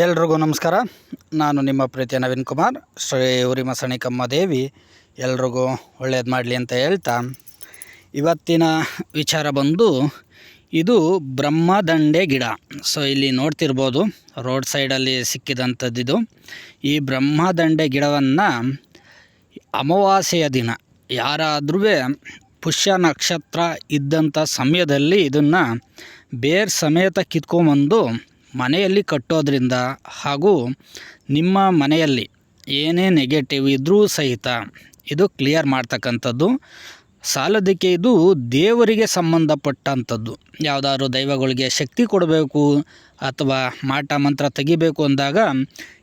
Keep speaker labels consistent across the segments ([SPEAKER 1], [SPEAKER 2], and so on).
[SPEAKER 1] ಎಲ್ರಿಗೂ ನಮಸ್ಕಾರ. ನಾನು ನಿಮ್ಮ ಪ್ರೀತಿಯ ನವೀನ್ ಕುಮಾರ್. ಶ್ರೀ ಉರಿಮಸಣಿಕಮ್ಮ ದೇವಿ. ಎಲ್ರಿಗೂ ಒಳ್ಳೇದು ಮಾಡಲಿ ಅಂತ ಹೇಳ್ತಾ ಇವತ್ತಿನ ವಿಚಾರ ಬಂದು ಇದು ಬ್ರಹ್ಮದಂಡೆ ಗಿಡ. ಸೊ ಇಲ್ಲಿ ನೋಡ್ತಿರ್ಬೋದು, ರೋಡ್ ಸೈಡಲ್ಲಿ ಸಿಕ್ಕಿದಂಥದ್ದಿದು. ಈ ಬ್ರಹ್ಮದಂಡೆ ಗಿಡವನ್ನು ಅಮಾವಾಸ್ಯೆಯ ದಿನ, ಯಾರಾದ್ರೂ ಪುಷ್ಯ ನಕ್ಷತ್ರ ಇದ್ದಂಥ ಸಮಯದಲ್ಲಿ ಇದನ್ನು ಬೇರ್ ಸಮೇತ ಕಿತ್ಕೊಂಬಂದು ಮನೆಯಲ್ಲಿ ಕಟ್ಟೋದ್ರಿಂದ ಹಾಗೂ ನಿಮ್ಮ ಮನೆಯಲ್ಲಿ ಏನೇ ನೆಗೆಟಿವ್ ಇದ್ದರೂ ಸಹಿತ ಇದು ಕ್ಲಿಯರ್ ಮಾಡ್ತಕ್ಕಂಥದ್ದು. ಸಾಲದಕ್ಕೆ ಇದು ದೇವರಿಗೆ ಸಂಬಂಧಪಟ್ಟಂಥದ್ದು. ಯಾವುದಾದ್ರು ದೈವಗಳಿಗೆ ಶಕ್ತಿ ಕೊಡಬೇಕು ಅಥವಾ ಮಾಟ ಮಂತ್ರ ತೆಗಿಬೇಕು ಅಂದಾಗ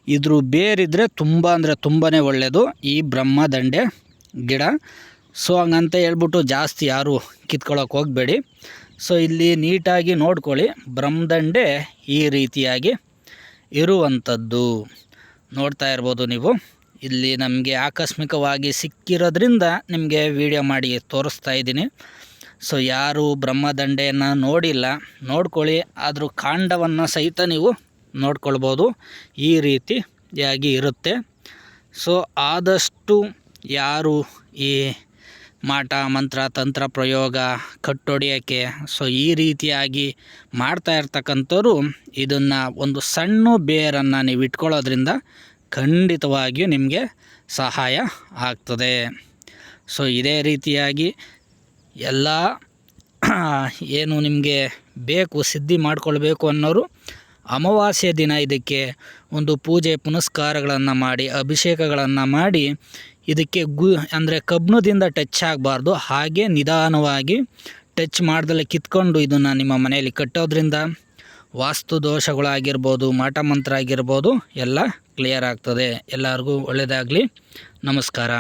[SPEAKER 1] ಇದ್ರ ಬೇರಿದ್ರೆ ತುಂಬ ಅಂದರೆ ತುಂಬಾ ಒಳ್ಳೆಯದು ಈ ಬ್ರಹ್ಮದಂಡೆ ಗಿಡ ಸೊ ಹಂಗಂತ ಹೇಳ್ಬಿಟ್ಟು ಜಾಸ್ತಿ ಯಾರು ಕಿತ್ಕೊಳ್ಳೋಕೆ ಹೋಗಬೇಡಿ. ಸೊ ಇಲ್ಲಿ ನೀಟಾಗಿ ನೋಡ್ಕೊಳ್ಳಿ. ಬ್ರಹ್ಮದಂಡೆ ಈ ರೀತಿಯಾಗಿ ಇರುವಂಥದ್ದು. ನೋಡ್ತಾ ಇರ್ಬೋದು ನೀವು. ಇಲ್ಲಿ ನಮಗೆ ಆಕಸ್ಮಿಕವಾಗಿ ಸಿಕ್ಕಿರೋದ್ರಿಂದ ನಿಮಗೆ ವಿಡಿಯೋ ಮಾಡಿ ತೋರಿಸ್ತಾ ಇದ್ದೀನಿ. ಸೊ ಯಾರು ಬ್ರಹ್ಮದಂಡೆಯನ್ನು ನೋಡಿಲ್ಲ. ನೋಡ್ಕೊಳ್ಳಿ. ಅದ್ರ ಕಾಂಡವನ್ನು ಸಹಿತ ನೀವು ನೋಡ್ಕೊಳ್ಬೋದು. ಈ ರೀತಿಯಾಗಿ ಇರುತ್ತೆ. ಸೊ ಆದಷ್ಟು ಯಾರು ಈ ಮಾಟ, ಮಂತ್ರ, ತಂತ್ರ ಪ್ರಯೋಗ, ಕಟ್ಟೊಡೆಯೋಕ್ಕೆ. ಸೊ ಈ ರೀತಿಯಾಗಿ ಮಾಡ್ತಾ ಇರ್ತಕ್ಕಂಥವ್ರು ಇದನ್ನು ಒಂದು ಸಣ್ಣ ಬೇರನ್ನು ನೀವು ಇಟ್ಕೊಳ್ಳೋದ್ರಿಂದ ಖಂಡಿತವಾಗಿಯೂ ನಿಮಗೆ ಸಹಾಯ ಆಗ್ತದೆ. ಸೊ ಇದೇ ರೀತಿಯಾಗಿ ಎಲ್ಲ, ಏನು ನಿಮಗೆ ಬೇಕು, ಸಿದ್ಧಿ ಮಾಡಿಕೊಳ್ಬೇಕು ಅನ್ನೋರು ಅಮಾವಾಸ್ಯೆ ದಿನ ಇದಕ್ಕೆ ಒಂದು ಪೂಜೆ ಪುನಸ್ಕಾರಗಳನ್ನು ಮಾಡಿ, ಅಭಿಷೇಕಗಳನ್ನು ಮಾಡಿ ಇದಕ್ಕೆ ಗು, ಅಂದರೆ ಕಬ್ಬಿಣದಿಂದ ಟಚ್ ಆಗಬಾರ್ದು. ಹಾಗೆ ನಿಧಾನವಾಗಿ ಟಚ್ ಮಾಡ್ದಲೆ ಕಿತ್ಕೊಂಡು ಇದನ್ನು ನಿಮ್ಮ ಮನೆಯಲ್ಲಿ ಕಟ್ಟೋದ್ರಿಂದ ವಾಸ್ತು ದೋಷಗಳಾಗಿರ್ಬೋದು, ಮಾಟ ಮಂತ್ರ ಆಗಿರ್ಬೋದು ಎಲ್ಲ ಕ್ಲಿಯರ್ ಆಗ್ತದೆ. ಎಲ್ಲರಿಗೂ ಒಳ್ಳೆಯದಾಗಲಿ ನಮಸ್ಕಾರ.